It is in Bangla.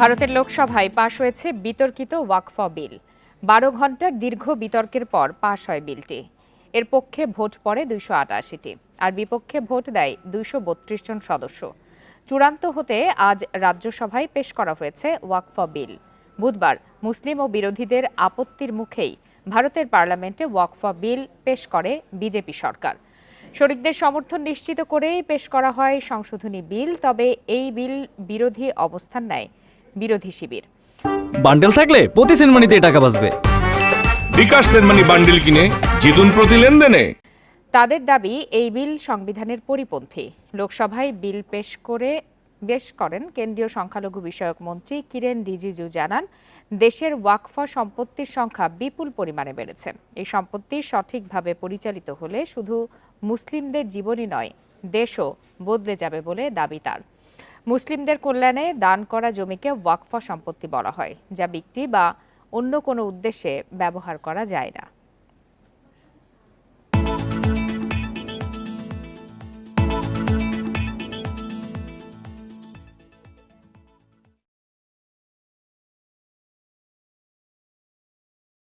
ভারতের লোকসভায় পাশ হয়েছে বিতর্কিত ওয়াকফ বিল। বারো ঘণ্টার দীর্ঘ বিতর্কের পর পাশ হয় বিলটি। এর পক্ষে ভোট পড়ে দুইশো আটাশিটি, আর বিপক্ষে ভোট দেয় দুইশো বত্রিশ জন সদস্য। চূড়ান্ত হতে আজ রাজ্যসভায় পেশ করা হয়েছে ওয়াকফ বিল। বুধবার মুসলিম ও বিরোধীদের আপত্তির মুখেই ভারতের পার্লামেন্টে ওয়াকফ বিল পেশ করে বিজেপি সরকার। শরিকদের সমর্থন নিশ্চিত করেই পেশ করা হয় সংশোধনী বিল, তবে এই বিল বিরোধী অবস্থান নেয় বিরোধী শিবির। বান্ডেল থাকলে প্রতি সেনমানিতে টাকা বাঁচবে। বিকাশ সেনমানি বান্ডিল কিনে জিতুন প্রতি লেনদেনে। তাদের দাবি এই বিল সংবিধানের পরিপন্থী। লোকসভায় বিল পেশ করে পেশ করেন কেন্দ্রীয় সংখ্যালঘু বিষয়ক মন্ত্রী কিরেন রিজিজু জানান দেশের ওয়াকফা সম্পত্তির সংখ্যা বিপুল পরিমাণে বেড়েছে। এই সম্পত্তি সঠিকভাবে পরিচালিত হলে শুধু মুসলিমদের জীবনই নয় দেশও বদলে যাবে বলে দাবি তার। মুসলিমদের কল্যাণে দান করা জমিকে ওয়াকফা সম্পত্তি বলা হয়, যা বিক্রি বা অন্য কোনো উদ্দেশ্যে ব্যবহার করা যায় না।